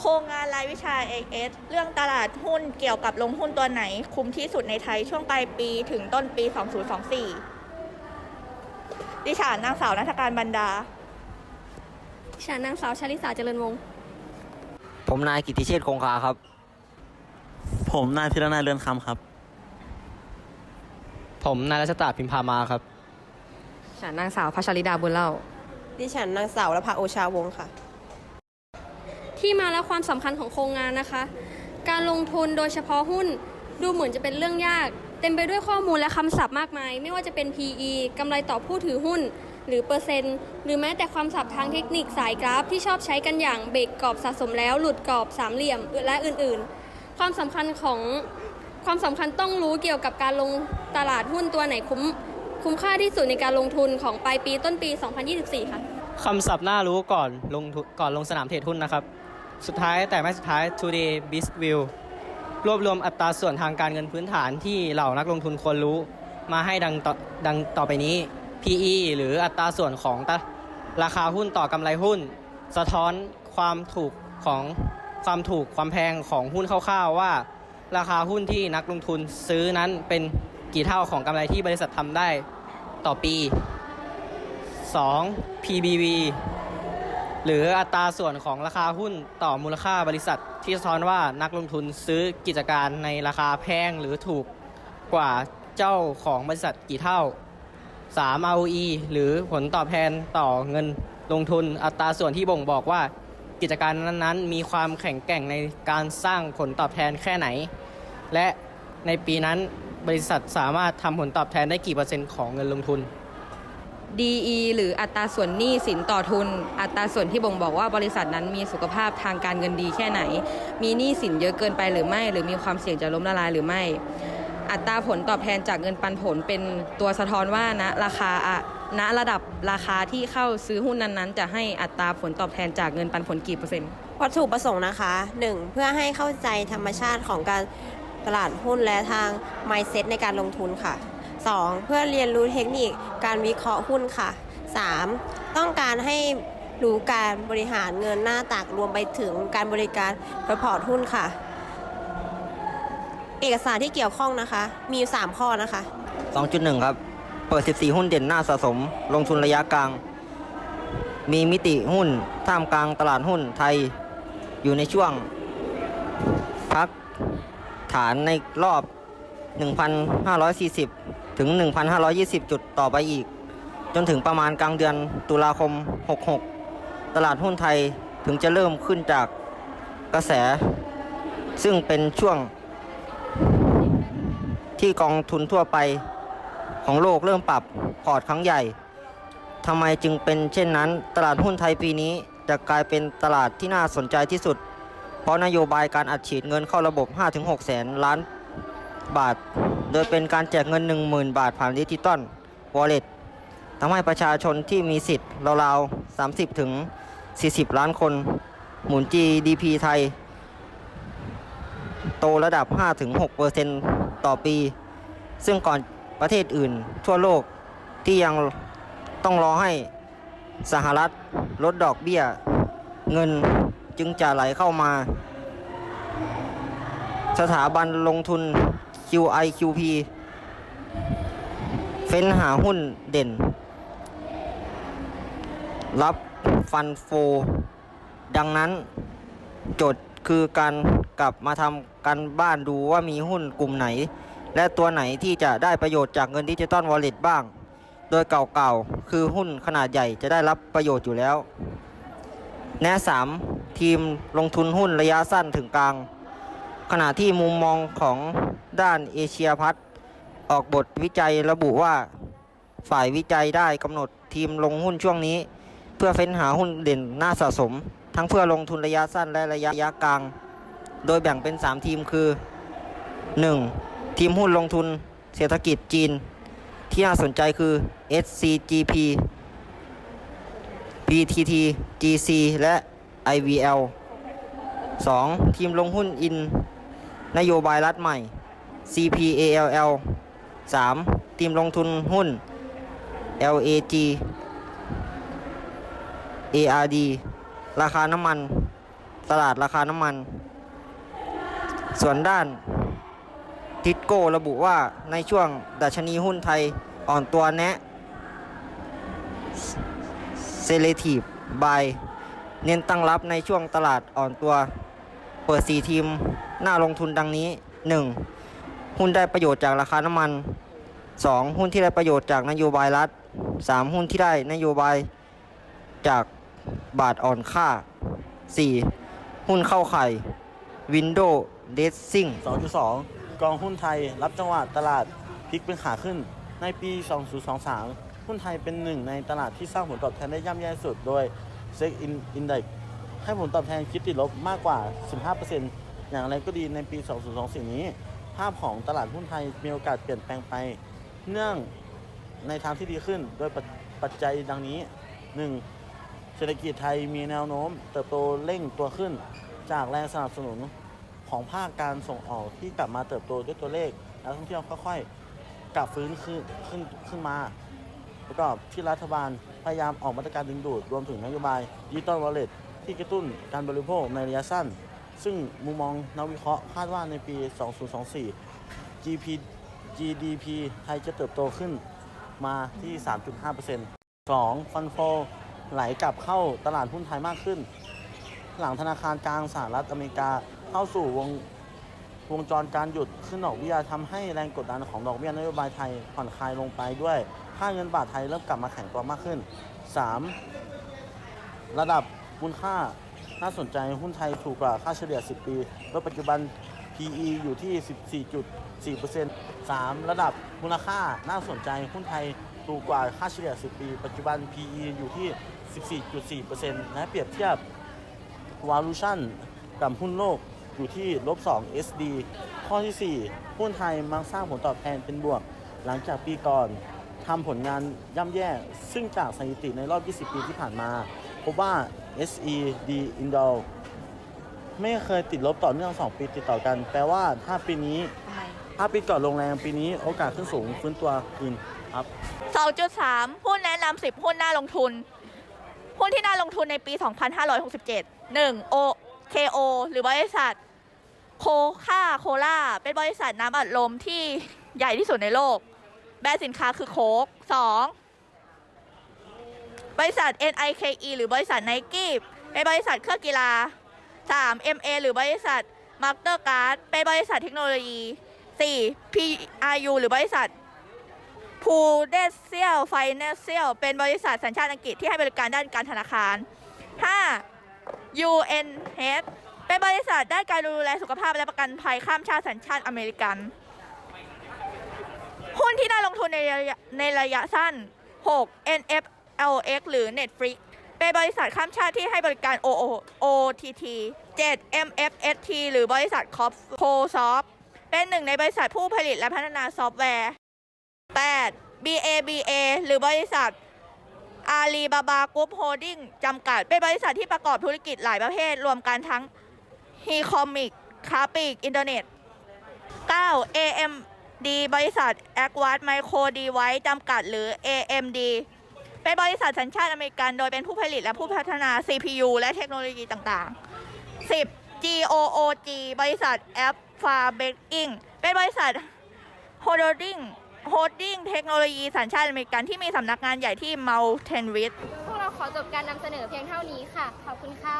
โครงงานรายวิชา AS เรื่องตลาดหุ้นเกี่ยวกับลงหุ้นตัวไหน คุ้มที่สุดในไทยช่วงปลายปีถึงต้นปี 2024 ดิฉันนางสาวนัฐการบรรดา ดิฉันนางสาวชาลิสาเจริญวงศ์ผมนายกิติเชษฐ์คงคาครับ ผมนายธีรนายเรือนคำครับ ผมนายรัชตาพิมพามาครับ ฉันนางสาวพัชริดาบุญเล่า ดิฉันนางสาวรภาโอชาวงศ์ค่ะ ที่มาและความสำคัญของโครงงานนะคะ การลงทุนโดยเฉพาะหุ้นดูเหมือนจะเป็นเรื่องยาก เต็มไปด้วยข้อมูลและคำศัพท์มากมาย ไม่ว่าจะเป็น PE กำไรต่อผู้ถือหุ้น หรือเปอร์เซ็นต์ หรือแม้แต่ความศัพท์ทางเทคนิคสายกราฟที่ชอบใช้กันอย่างเบรกกรอบสะสมแล้วหลุดกรอบสามเหลี่ยมและอื่นๆ ความสำคัญของความสำคัญต้องรู้เกี่ยวกับการลงตลาดหุ้นตัวไหนคุ้มคุ้มค่าที่สุดในการลงทุนของปลายปีต้นปี 2024 ค่ะ คำศัพท์น่ารู้ก่อนลงทุนก่อนลงสนามเทรดหุ้นนะครับ สุดท้ายแต่ไม่สุดท้าย today b i z view รวบรวมอัตราส่วนทางการเงินพื้นฐานที่เหล่านักลงทุนควรรู้ มาให้ดังต่อดังต่อไปนี้ PE หรืออัตราส่วนของตราคาหุ้นต่อกำไรหุ้น สะท้อนความถูกของความถูกความแพงของหุ้นคร่าวๆว่า ราคาหุ้นที่นักลงทุนซื้อนั้นเป็นกี่เท่าของกำไรที่บริษัททำได้ต่อปี 2. PBV หรืออัตราส่วนของราคาหุ้นต่อมูลค่าบริษัท ที่สะท้อนว่านักลงทุนซื้อกิจการในราคาแพงหรือถูกกว่าเจ้าของบริษัทกี่เท่า 3. ROE หรือผลตอบแทนต่อเงินลงทุนอัตราส่วนที่บ่งบอกว่า กิจการนั้นๆ มีความแข็งแกร่งในการสร้างผลตอบแทนแค่ไหน และในปีนั้นบริษัทสามารถทำผลตอบแทนได้กี่เปอร์เซ็นต์ของเงินลงทุน DE หรืออัตราส่วนหนี้สินต่อทุน อัตราส่วนที่บ่งบอกว่าบริษัทนั้นมีสุขภาพทางการเงินดีแค่ไหน มีหนี้สินเยอะเกินไปหรือไม่ หรือมีความเสี่ยงจะล้มละลายหรือไม่ อัตราผลตอบแทนจากเงินปันผลเป็นตัวสะท้อนว่าณราคาอะณระดับราคาที่เข้าซื้อหุ้นนั้นๆ จะให้อัตราผลตอบแทนจากเงินปันผลกี่เปอร์เซ็นต์วัตถุประสงค์นะคะ 1. เพื่อให้เข้าใจธรรมชาติของการตลาดหุ้นและทาง mindset ในการลงทุนค่ะ 2. เพื่อเรียนรู้เทคนิคการวิเคราะห์หุ้นค่ะ 3. ต้องการให้รู้การบริหารเงินหน้าตักรวมไปถึงการบริการรีพอร์ตหุ้นค่ะ เอกสารที่เกี่ยวข้องนะคะ มีอยู่3ข้อนะคะ 2.1 ครับ เปิด 14 หุ้นเด่นหน้าสะสม ลงทุนระยะกลาง มีมิติหุ้นท่ามกลางตลาดหุ้นไทย อยู่ในช่วง พักฐานในรอบ 1,540 ถึง 1,520 จุดต่อไปอีก จนถึงประมาณกลางเดือนตุลาคม 66 ตลาดหุ้นไทยถึงจะเริ่มขึ้นจากกระแส ซึ่งเป็นช่วง ที่กองทุนทั่วไปของโลกเริ่มปรับพอร์ตครั้งใหญ่ทำไมจึงเป็นเช่นนั้น ตลาดหุ้นไทยปีนี้จะกลายเป็นตลาดที่น่าสนใจที่สุด เพราะนโยบายการอัดฉีดเงินเข้าระบบ 5-6 แสนล้านบาท โดยเป็นการแจกเงิน 10,000 บาทผ่านดิจิตอลวอลเล็ตทำให้ประชาชนที่มีสิทธิ์ราวๆ 30 ถึง 40 ล้านคน หมุน GDP ไทย โตระดับ 5-6%ต่อปี ซึ่งก่อนประเทศอื่นทั่วโลกที่ยังต้องรอให้สหรัฐลดดอกเบี้ย เงินจึงจะไหลเข้ามา สถาบันลงทุน QIQP เฟ้นหาหุ้นเด่น รับฟันโฟ ดังนั้นโจทย์คือการกลับมาทำกันบ้านดูว่ามีหุ้นกลุ่มไหน และตัวไหนที่จะได้ประโยชน์จากเงินดิจิตอลวอลเล็ตบ้าง โดยเก่าๆ คือหุ้นขนาดใหญ่จะได้รับประโยชน์อยู่แล้ว แนะ 3 ทีมลงทุนหุ้นระยะสั้นถึงกลาง ขณะที่มุมมองของด้านเอเชียพัฒน์ออกบทวิจัยระบุว่า ฝ่ายวิจัยได้กำหนดทีมลงหุ้นช่วงนี้ เพื่อเฟ้นหาหุ้นเด่นน่าสะสม ทั้งเพื่อลงทุนระยะสั้นและระยะกลาง โดยแบ่งเป็น 3 ทีมคือ 1. ทีมหุ้นลงทุนเศรษฐกิจจีน ที่น่าสนใจคือ SCGP BTT GC และ IVL 2. ทีมลงหุ้นอิน นโยบายรัฐใหม่ CPALL 3. ทีมลงทุนหุ้น LAG ARD ราคาน้ำมัน ตลาดราคาน้ำมัน ส่วนด้านทิสโก้ระบุว่าในช่วงดัชนีหุ้นไทยอ่อนตัวแนะเซเลทีฟบายเน้นตั้งรับในช่วงตลาดอ่อนตัว เปิด4ทีม น่าลงทุนดังนี้ 1. หุ้นได้ประโยชน์จากราคาน้ำมัน 2. หุ้นที่ได้ประโยชน์จากนโยบายรัฐ 3. หุ้นที่ได้นโยบายจากบาทอ่อนค่า 4. หุ้นเข้าไข่ Window Dressing 2.2 กองหุ้นไทยรับจังหวะตลาดพลิกเป็นขาขึ้นในปี 2023 หุ้นไทยเป็นหนึ่งในตลาดที่สร้างผลตอบแทนได้ย่ำแย่สุดโดย SEC Index ให้ผลตอบแทนคิดติดลบมากกว่า 15% อย่างไรก็ดีในปี 2024 นี้ ภาพของตลาดหุ้นไทยมีโอกาสเปลี่ยนแปลงไป เนื่องในทางที่ดีขึ้นโดยปัจปัจจัยดังนี้ 1. เศรษฐกิจไทยมีแนวโน้ม เติบโตเร่งตัวขึ้น จากแรงสนับสนุนของภาคการส่งออกที่กลับมาเติบโตด้วยตัวเลขนักท่องเที่ยวค่อยๆกลับฟื้นขึ้นขึ้นขึ้นมา ประกอบที่รัฐบาลพยายามออกมาตรการดึงดูดรวมถึงนโยบายดิจิตอลวอลเล็ตที่กระตุ้นการบริโภคในระยะสั้น ซึ่งมุมมองนักวิเคราะห์คาดว่าในปี 2024 GP GDP ไทยจะเติบโตขึ้นมาที่ 3.5% 2. ฟันโฟไหลกลับเข้าตลาดหุ้นไทยมากขึ้น หลังธนาคารกลางสหรัฐอเมริกาเข้าสู่วงวงจรการหยุดขึ้นดอกเบี้ยทำให้แรงกดดันของดอกเบี้ยนโยบายไทยผ่อนคลายลงไปด้วย ค่าเงินบาทไทยเริ่มกลับมาแข็งตัวมากขึ้น 3. ระดับมูลค่า น่าสนใจหุ้นไทยถูกกว่าค่าเฉลี่ย 10 ปี โดยปัจจุบัน PE อยู่ที่ 14.4% 3. ระดับมูลค่าน่าสนใจหุ้นไทยถูกกว่าค่าเฉลี่ย 10 ปี ปัจจุบัน PE อยู่ที่ 14.4%และเปรียบเทียบ valuation กับหุ้นโลกอยู่ที่ลบ 2 SD ข้อที่ 4 หุ้นไทยมักสร้างผลตอบแทนเป็นบวก หลังจากปีก่อนทำผลงานย่ำแย่ ซึ่งจากสถิติในรอบ 20 ปีที่ผ่านมา พบว่า SED Index ไม่เคยติดลบต่อเนื่อง 2 ปีติดต่อกัน แปลว่าถ้าปีนี้ถ้าปีก่อนลงแรงปีนี้โอกาสขึ้นสูงฟื้นตัวอื่นครับ 2.3 หุ้นแนะนำ10 หุ้นน่าลงทุน หุ้นที่น่าลงทุนในปี 2567 1. O KO หรือบริษัทโคค่าโคล่าเป็นบริษัทน้ำอัดลมที่ใหญ่ที่สุดในโลก แบรนด์สินค้าคือโค้ก 2. บริษัท NIKE หรือบริษัทไนกี้เป็นบริษัทเครื่องกีฬา 3. MA หรือบริษัทมาร์เตอร์การ์ดเป็นบริษัทเทคโนโลยี 4. PRU หรือบริษัท Prudential Financial เป็นบริษัทสัญชาติอังกฤษที่ให้บริการด้านการธนาคาร 5. UNH เป็นบริษัทด้านการดูแลสุขภาพและประกันภัยข้ามชาติสัญชาติอเมริกัน หุ้นที่น่าลงทุนในระยะในระยะสั้น 6. Lx หรือ Netflix เป็นบริษัทข้ามชาติที่ให้บริการ OO OTT 7. MFST หรือบริษัท c o s o f t เป็นหนึ่งในบริษัทผู้ผลิตและพัฒนาซอฟต์แวร์ 8. BABA หรือบริษัทอาลีบาบากรุ๊ปโฮดดิ้งจำกัด เป็นบริษัทที่ประกอบธุรกิจหลายประเภท รวมกันทั้งฮีคอมิกคาปลีกอินเทอร์เน็ต 9. AMD บริษัท a q u a d Micro Device จำกัดหรือ AMD เป็นบริษัทสัญชาติอเมริกัน โดยเป็นผู้ผลิตและผู้พัฒนา CPU และเทคโนโลยีต่างๆ 10. GOOG บริษัท a p f a b e i n g เป็นบริษัท Holding Holding เทคโนโลยีสัญชาติอเมริกันที่มีสำนักงานใหญ่ที่ Mountain Ridge พวกเราขอจบการนำเสนอเพียงเท่านี้ค่ะ ขอบคุณค่ะ